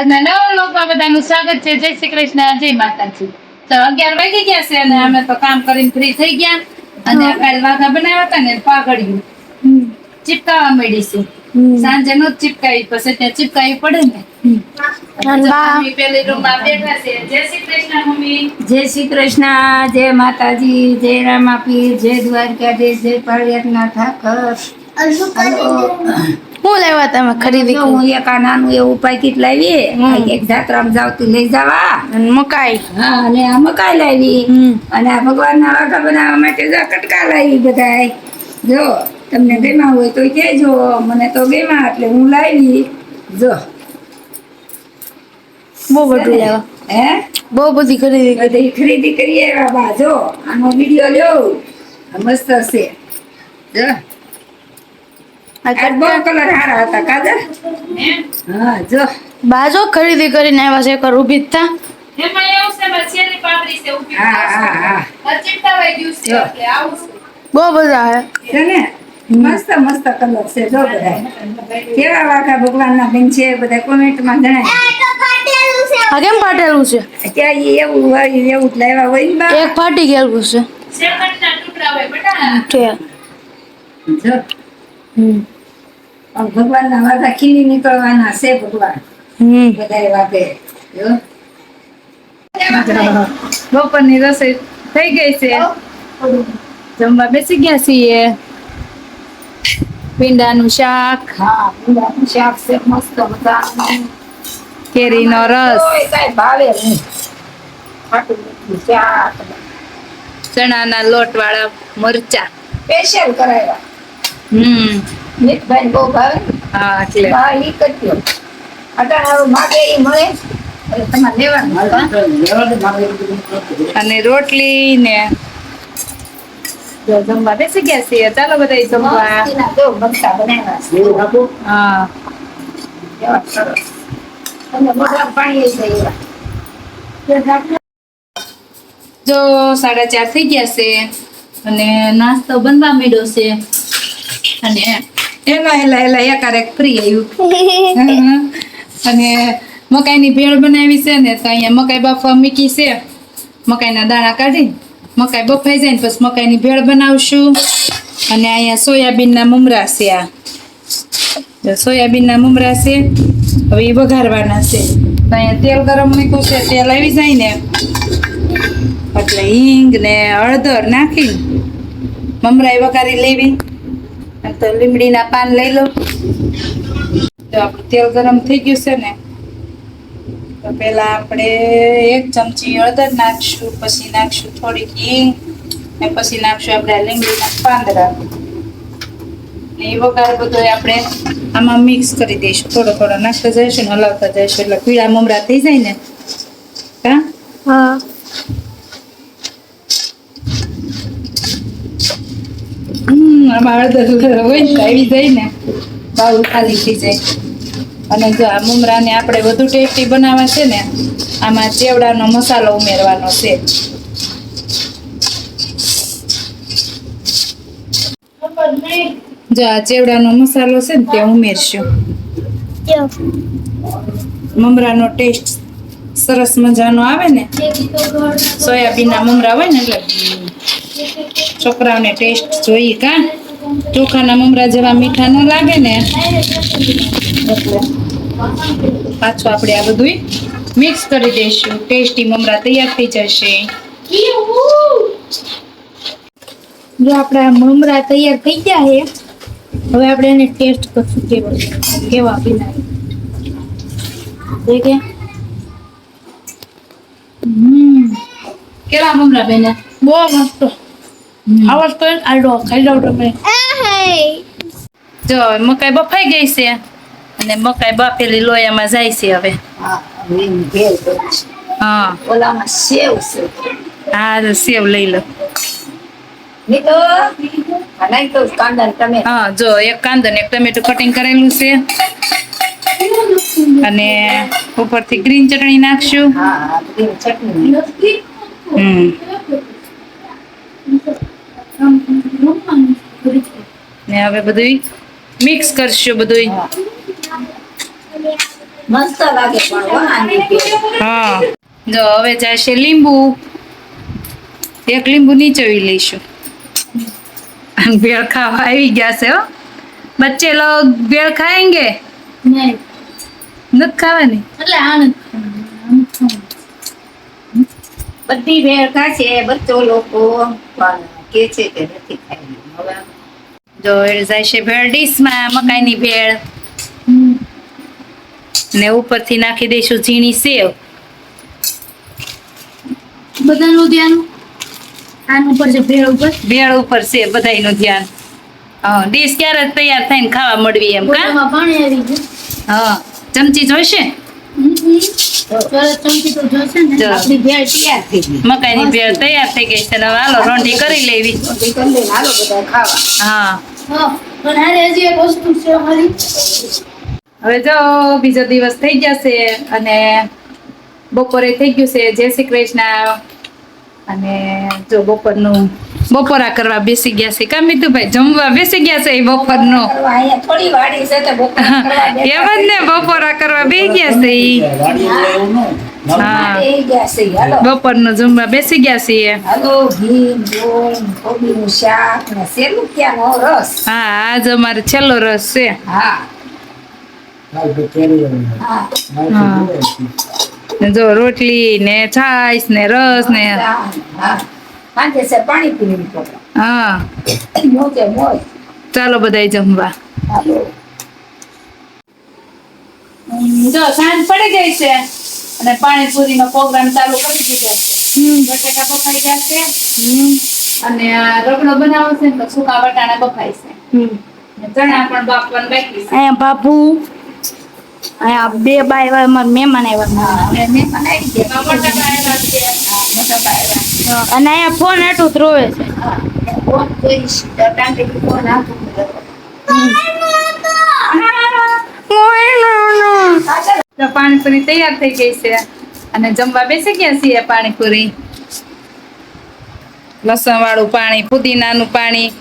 આજના નવા લોકમાં બધાનું સ્વાગત છે. જય શ્રી કૃષ્ણ જય માતાજી. તો અગિયાર વાગી ગયા છે અને અમે તો કામ કરીને ફ્રી થઈ ગયા. અને કાલ વાઘા બનાવ્યા હતા ને પાઘડ્યું ચીપકાવા મળી છે. સાંજે નો ચીપકાવી પછી ત્યાં ચીપકાવી પડે ને. પેલી બેઠા છે. જય શ્રી કૃષ્ણ મમ્મી. જય શ્રી કૃષ્ણ જય માતાજી જય રામાપીર જય દ્વારકાધીશ જય પાળિયાતના ઠાકર. હું લેવા તમે ખરીદી હું એક આ નાનું એવું પાકીટ લાવી. એક જાત્રામાં જાવતી લઈ જવા. અને મકાઈ. હા અને આ મકાઈ લાવી. અને આ ભગવાનના વાઘા બનાવવા માટે કટકા લાવી બધાય. જો તમને ગમ્યા હોય તો કહેજો. મને તો ગમ્યા એટલે હું લાવી. જો. બહુ બધું લેવા. હે? બહુ બધી ખરીદી કરી. બધી ખરીદી કરીએ બા. જો આનો વીડિયો લ્યો. મસ્ત છે. જો આ આ બહુ કલર સારા હતા કાજલ હે? હા જો બાજો ખરીદી કરીને આવ્યા છે એકવાર ઊભી હા બહુ બધા હે. છે ને? મસ્ત મસ્ત કલર છે જો બધા. કેવા વાઘા ભગવાનના બેન છે બધા કોમેન્ટમાં જણાય. આ કેમ ફાટેલું છે? ત્યાં એવું હોય એવું લાવ્યા હોય ને બા. એક ફાટી ગયેલું છે. શેરમટના ટુકડા હોય બેટા. છે. જો. હમ. ના વાતા ખીલી નીકળવાના છે ભગવાન. બધા વાતે બપોરની રસોઈ થઈ ગઈ છે. જમવા બેસી ગયા છીએ. પીંડાનું શાક. હા ભીંડાનું શાક છે મસ્ત કેરી કેરીનો રસ. ભાવે ચણાના લોટ વાળા મરચા. સ્પેશિયલ કરાવ્યા. હમ. મિતભાઈ બહુ ભાવે. હા એટલે. હા ઈ કરજો. અટાણે માગે ઈ મળે. તમારે અને રોટલી ને જમવા બેસી ગયા છીએ. ચાલો બધા જમવા. હા. જો સાડા ચાર થઈ ગયા છે. અને નાસ્તો બનવા માંડ્યો છે. અને એમાં એલા એલા એકારેક ફ્રી આવ્યું અને મકાઈની ભેળ બનાવી છે ને તો અહીંયા મકાઈ બાફવા મૂકી છે. મકાઈના દાણા કાઢી મકાઈ બફાઈ જાય ને પછી મકાઈની ભેળ બનાવશું. અને અહીંયા સોયાબીનના મમરા છે આ. સોયાબીનના મમરા છે. હવે એ વઘારવાના છે. તો અહીંયા તેલ ગરમ મૂક્યું છે. તેલ આવી જાય ને એટલે હિંગ ને હળદર નાખી. મમરાઈ વઘારી લેવી. તો લીમડીના પાન લઈ લો. તો આપણું તેલ ગરમ થઈ ગયું છે ને, તો પેલા આપણે એક ચમચી હળદર નાખશું, પછી નાખશું થોડીક હિંગ, ને પછી નાખશું આપણે લીમડીના પાંદડા. ને એ વઘાર બધો આપણે આમાં મિક્સ કરી દઈશું. થોડો થોડો નાખતા જઈશું ને હલાવતા જઈશું. એટલે પીળા મમરા થઈ જાય ને? હા. હમ આમાં હોય ને આવી જાય ને બાઉલ ખાલી થઈ જાય અને જો આ મુમરાને આપણે વધુ ટેસ્ટી બનાવવા છે ને, આમાં ચેવડાનો મસાલો ઉમેરવાનો છે. જો આ ચેવડાનો મસાલો છે ને, તે ઉમેરશું. મમરાનો ટેસ્ટ સરસ મજાનો આવે ને, સોયાબીનના મમરા હોય ને એટલે, છોકરાઓને ટેસ્ટ જોઈએ કા? ચોખાના મમરા જેવા મીઠા ન લાગે ને. એટલે પાછું આપણે આ બધું મિક્સ કરી દઈશું. ટેસ્ટી મમરા તૈયાર થઈ જશે. જો આપણા મમરા તૈયાર થઈ ગયા છે હવે આપણે એને ટેસ્ટ કરશું કેવા કેવા પીના દેખે? હમ. કેવા મમરા બેને બહુ મસ્ત. આવાજ તો આડો ખાઈ જાવ તમે જો, મકાઈ બફાઈ ગઈ છે. અને મકાઈ બાફેલી લોયામાં જાય છે હવે. હા. સેવ છે સેવ લઈ લો. હા, જો, એક કાંદો એક ટમેટું કટિંગ કરેલું છે. અને ઉપરથી ગ્રીન ચટણી નાખશું. હમ. ને હવે બધું મિક્સ કરશો બધું. મસ્ત લાગે પણ હો જો હવે જશે લીંબુ. એક લીંબુ નીચોવી લઈશું. ભેળ ખાવા આવી ગયા છે હો. બચ્ચે લોગ ભેળ ખાएंगे નહીં. નથી ખાવાની? એટલે આનંદ બધી ભેળ ખાશે બચ્ચો લોકો. કે છે કે નથી ખાઈ. હવે જો એ જાય છે ભેળ ડીશમાં મકાઈની ભેળ. ને ઉપરથી નાખી દઈશું ઝીણી સેવ. બધાનું ધ્યાન? આન ઉપર છે ભેળ ઉપર? ભેળ ઉપર છે બધાયનું ધ્યાન. હા ડીશ ક્યારે તૈયાર થઈને ખાવા મળવી એમ કા? પાણી આવી ગયું. હા ચમચી જોઈશે? મકાઈની ભેળ તૈયાર થઈ ગઈ છે. હાલો રોંઢી કરી લેવી. હા. હવે જો બીજો દિવસ થઈ જશે અને બપોરે થઈ ગયું છે. જય શ્રી કૃષ્ણ. અને જો બપોરનું બપોરા કરવા બેસી ગયા છે. કા મીતુભાઈ જમવા બેસી ગયા છે એ બપોરનું. કરવા અહીંયા થોડી વાડી છે તો એમ જ ને બપોરા કરવા બે ગયા છે બપોરનું જમવા બેસી ગયા છીએ. રસ? હા આજ અમારે છેલ્લો રસ છે. હા. હા. હા. ને જો રોટલી ને છાશ ને રસ ને પ્રોગ્રામ હા. ચાલો બધા જમવા. જો સાંજ પડી ગઈ છે. અને પાણીપુરીનો પ્રોગ્રામ ચાલુ કરી દીધો. છે બટાકા બફાઈ ગયા છે અને આ રગડો બનાવો છે તો સૂકા વટાણા બફાય છે ચણા પણ બાફવાનું બાકી છે. અહીંયા બાપુ અહીંયા બે બાય મહેમાન આવ્યા મહેમાન આવી ગયા. બટાકા આવ્યા છે. હા, મોટા અને અહીંયા ફોન આટલું જ છે. ફોન જોઈશ. ફોન તો પાણીપુરી તૈયાર થઈ ગઈ છે. અને જમવા બેસી ગયા છીએ પાણીપુરી. લસણ વાળું પાણી પુદીનાનું પાણી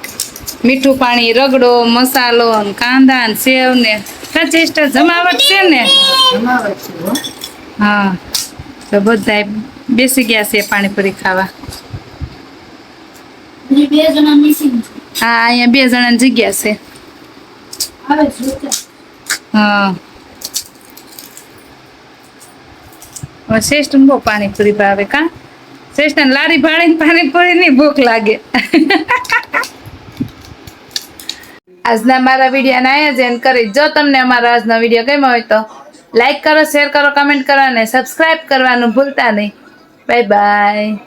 મીઠું પાણી રગડો મસાલો ને કાંદા ને સેવ ને કચેસ્ટ જમાવટ છે ને? જમાવટ છે, હો. હા. તો બધા બેસી ગયા છે પાણીપુરી ખાવા. બે જણા મિસિંગ છે હા અહીંયા બે જણાની જગ્યા છે. હા હવે શ્રેષ્ઠ બહુ પાણીપુરી ભાવે કા? શ્રેષ્ઠ લારી ભાણી પાણીપુરી ની ભૂખ લાગે. આજના મારા વિડીયોના આયોજન કરી. જો તમને અમારો આજનો વીડિયો ગમ્યો હોય તો લાઈક કરો શેર કરો કમેન્ટ કરો અને સબસ્ક્રાઈબ કરવાનું ભૂલતા નહીં. Bye bye